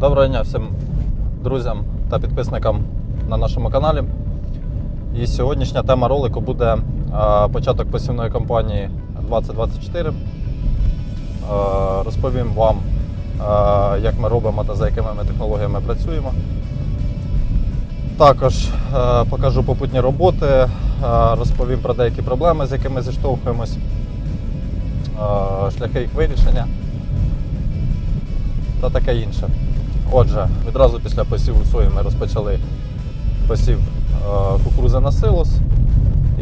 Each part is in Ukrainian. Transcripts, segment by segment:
Доброго дня всім друзям та підписникам на нашому каналі. І сьогоднішня тема ролику буде е, початок посівної кампанії 2024. Е, Розповім вам, е, як ми робимо та за якими ми технологіями працюємо. Також покажу попутні роботи, розповім про деякі проблеми, з якими зіштовхуємось, шляхи їх вирішення та таке інше. Отже, відразу після посіву сої ми розпочали посів е, кукурузи на силос.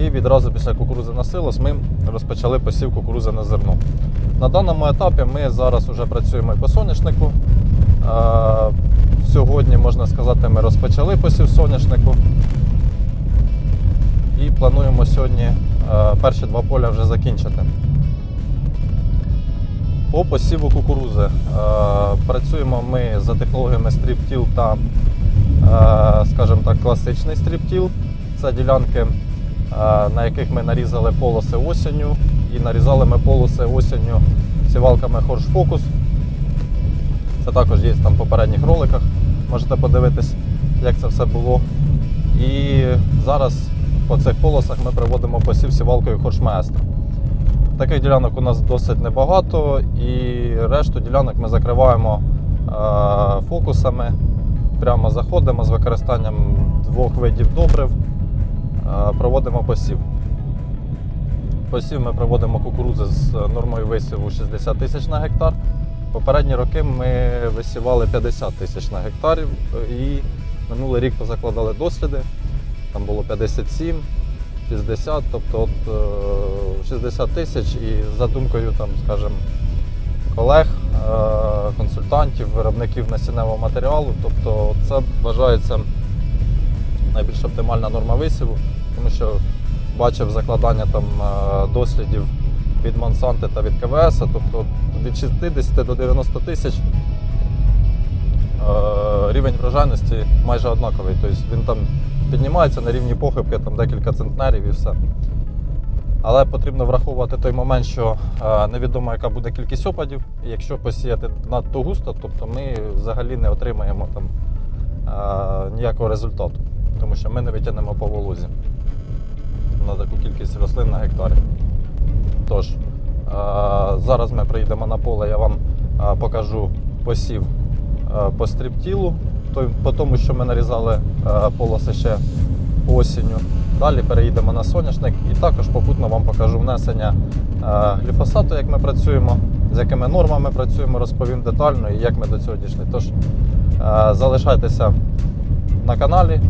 І відразу після кукурузи на силос ми розпочали посів кукурузи на зерно. На даному етапі ми зараз вже працюємо і по соняшнику. Е, Сьогодні, можна сказати, ми розпочали посів соняшнику. І плануємо сьогодні е, перші два поля вже закінчити. По посіву кукурузи е, працюємо ми за технологіями стріптіл та, е, скажімо так, класичний стріптіл. Це ділянки, е, на яких ми нарізали полоси осінню і нарізали ми полоси осінню сівалками Horsch Focus. Це також є там в попередніх роликах. Можете подивитись, як це все було. І зараз по цих полосах ми проводимо посів сівалкою Horsch. Таких ділянок у нас досить небагато, і решту ділянок ми закриваємо е, фокусами. Прямо заходимо з використанням двох видів добрив, е, проводимо посів. Посів ми проводимо кукурудзи з нормою висіву 60 тисяч на гектар. Попередні роки ми висівали 50 тисяч на гектарів і минулий рік позакладали досліди. Там було 57, 60, тобто от, е, 60 тисяч і за думкою, там, скажімо, колег, е, консультантів, виробників насінневого матеріалу. Тобто це вважається найбільш оптимальна норма висіву, тому що бачив закладання там е, дослідів від Монсанти та від КВС, тобто від 60 до 90 тисяч е, рівень врожайності майже однаковий. Тобто він там піднімається на рівні похибки, там декілька центнерів і все. Але потрібно враховувати той момент, що е, невідомо, яка буде кількість опадів. І якщо посіяти надто густо, тобто ми взагалі не отримаємо там е, ніякого результату, тому що ми не витягнемо по волозі на таку кількість рослин на гектарі. Тож, е, зараз ми приїдемо на поле, я вам покажу посів по стріптілу, по тому, що ми нарізали полоси ще осінню. Далі переїдемо на соняшник і також попутно вам покажу внесення е, гліфосату, як ми працюємо, з якими нормами працюємо, розповім детально і як ми до цього дійшли. Тож е, залишайтеся на каналі,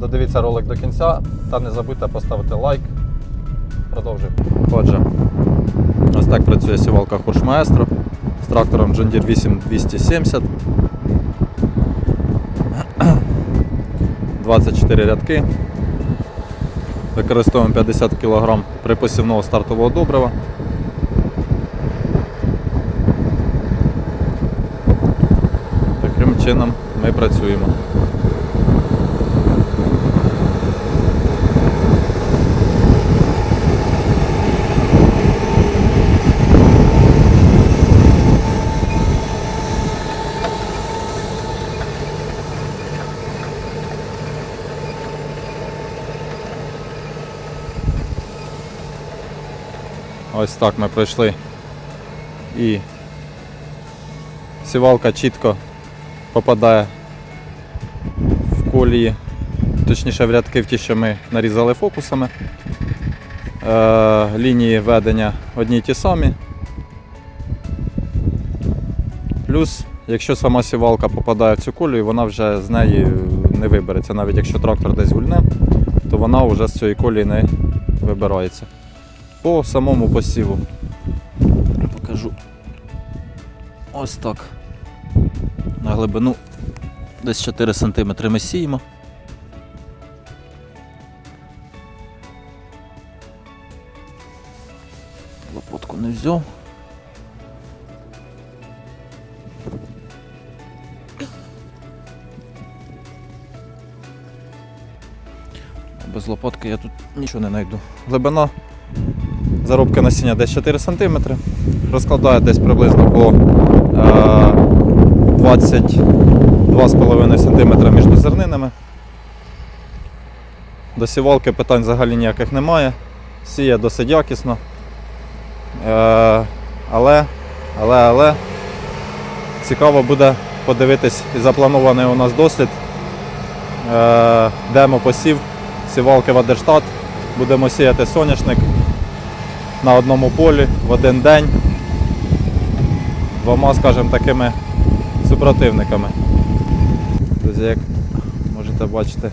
додивіться ролик до кінця та не забудьте поставити лайк. Продовжуємо. Отже, ось так працює сівалка Horsch з трактором John Deere 8270. 24 рядки. Використовуємо 50 кг припосівного стартового добрива. Таким чином ми працюємо. Ось так ми пройшли. І сівалка чітко попадає в колії, точніше в рядки в ті, що ми нарізали фокусами. Е, лінії ведення одні й ті самі. Плюс, якщо сама сівалка попадає в цю колію, вона вже з неї не вибереться. Навіть якщо трактор десь гульне, то вона вже з цієї колії не вибирається. По самому посіву покажу. Ось так. На глибину десь 4 см ми сіємо. Лопатку не взяв. Без лопатки я тут нічого не знайду. Глибина заробка насіння десь 4 см. Розкладаю десь приблизно по 22,5 см між зернинами. До сівалки питань взагалі ніяких немає. Сіє досить якісно. Е, але, але, але цікаво буде подивитись і запланований у нас дослід. Е, демо посів сівалки Вадерштат. Будемо сіяти соняшник на одному полі в один день двома, скажімо, такими супротивниками. Друзі, як можете бачити,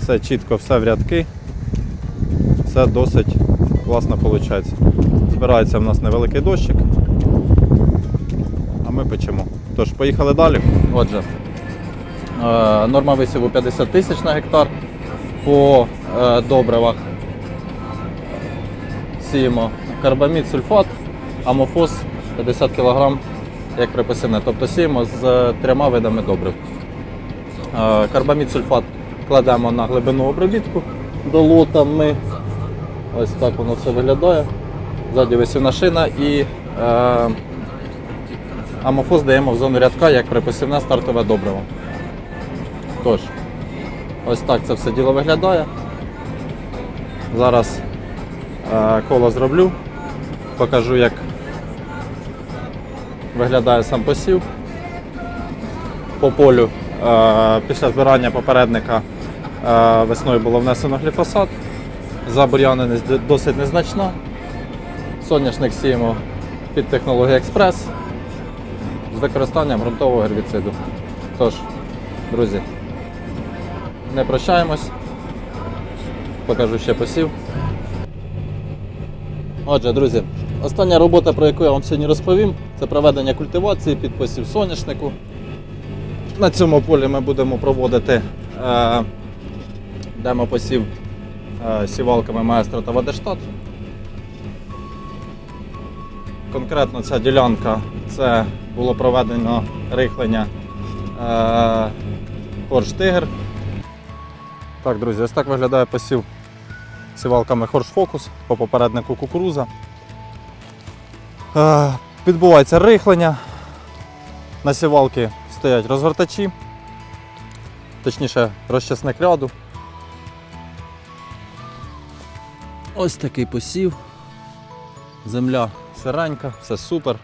все чітко, все в рядки, все досить класно виходить. Збирається в нас невеликий дощик, а ми печемо. Тож, поїхали далі. Отже, е, норма висіву 50 тисяч на гектар. По добривах сіємо карбамід, сульфат, амофос 50 кг як припасіне. Тобто сіємо з е, трьома видами добрив. Е, Карбамід, сульфат кладемо на глибину обробітку до лота. Ми ось так воно все виглядає. Ззаді висівна шина і е, амофос даємо в зону рядка як припасівне стартове добриво. Тож, ось так це все діло виглядає. Зараз е, коло зроблю, покажу, як виглядає сам посів. По полю е, після збирання попередника е, весною було внесено гліфосат. Забур'яненість досить незначна. Соняшник сіємо під технологією експрес з використанням ґрунтового гербіциду. Тож, друзі, не прощаємось. Покажу ще посів. Отже, друзі, остання робота, про яку я вам сьогодні розповім, це проведення культивації під посів соняшнику. На цьому полі ми будемо проводити е, демопосів е, сівалками маестро та Вадештат. Конкретно ця ділянка це було проведено рихлення е, Хорш Тигр. Так, друзі, ось так виглядає посів сівалками Хорш Фокус по попереднику кукуруза. Е, Відбувається рихлення. На сівалки стоять розгортачі, точніше розчасник ряду. Ось такий посів. Земля сиренька, все супер.